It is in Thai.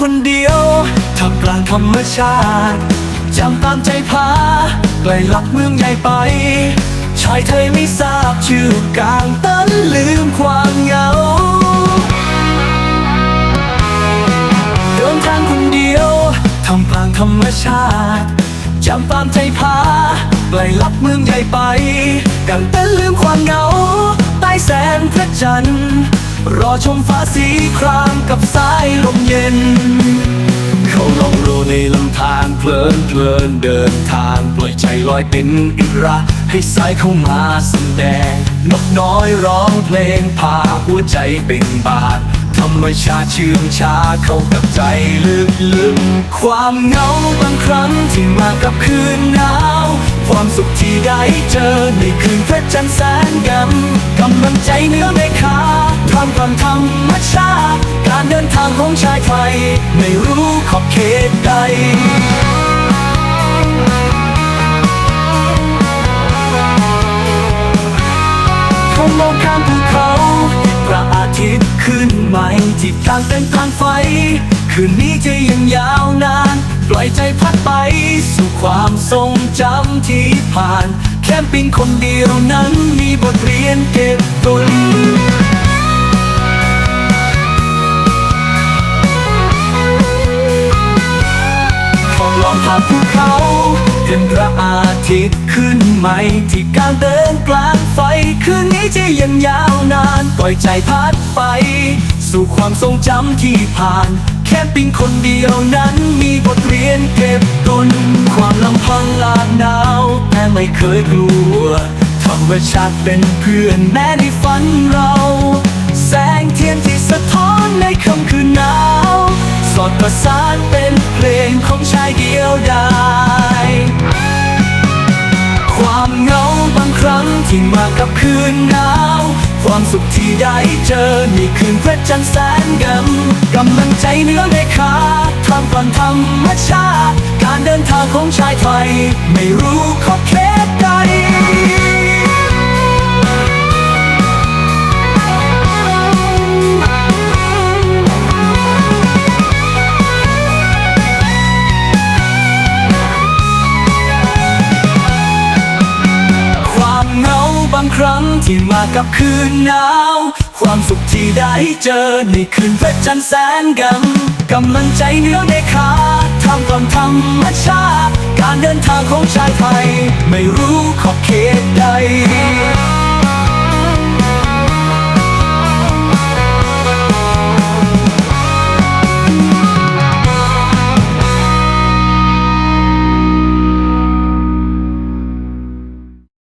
คนเดียวท่ามกลางธรรมชาติจำตามใจพาไกลลักเมืองใหญ่ไปชายไทยไม่ทราบชื่อกลางเต้นลืมความเหงา เดินทางคนเดียวทำกลางธรรมชาติจำตามใจพาไกลลับเมืองใหญ่ไปกังเต้นลืมความเหงาใต้แสงพระจันทร์ รอชมฟ้าสีครามกับสายลมเย็น เขาลองโรในลำธารเพลินเพลินเดินทางปล่อยใจลอยเป็นอิระให้สายเข้ามาแสดง นกน้อยร้องเพลงพาหัวใจเป็นบาทธรรมชาติชื่นชาเข้ากับใจลึกลึกความเหงาบางครั้งที่มากับคืนหนาว ความสุขที่ได้เจอในคืนพระจันทร์แสนงามกำลังใจเหนื้อไม่ กลางธรรมชาติการเดินทางของชายไทยไม่รู้ขอบเขตใดเขามองข้ามภูเขาพระอาทิตย์ขึ้นใหม่ที่กลางเป็นทางไฟ คืนนี้จะยังยาวนาน ปล่อยใจพัดไป สู่ความทรงจำที่ผ่าน แค่ปิงคนเดียวนั้นมีบทเรียนเก็บตุน ขอลองผ่านภูเขา เห็นพระอาทิตย์ขึ้นใหม่ที่กางเดินกลางไฟ คืนนี้จะยังยาวนานปล่อยใจพัดไป สู่ความทรงจำที่ผ่าน แค่ปิงคนเดียวนั้นมีบทเรียนเก็บตุน ความลำพังลาหนาวแต่ไม่เคยกลัวธรรมชาติเป็นเพื่อนแม้ในฝันเรา แสงเทียนที่สะท้อนในค่ำคืนหนาว สอดประสานเป็น เพลงของชายเดียวดายความเหงาบางครั้งที่มากับคืนหนาว ความสุขที่ได้เจอในคืนพระจันทร์แสนงามกำลังใจเนื้อไม่ขาท่ามกลางธรรมชาติ การเดินทางของชายไทย ไม่รู้ขอบเขตใด ครั้งที่มากับคืนหนาว ความสุขที่ได้เจอในคืนพระจันทร์แสนงามกำลังใจเหนื้อในขาทำความธรรมชาติ การเดินทางของชายไทย ไม่รู้ขอบเขตใด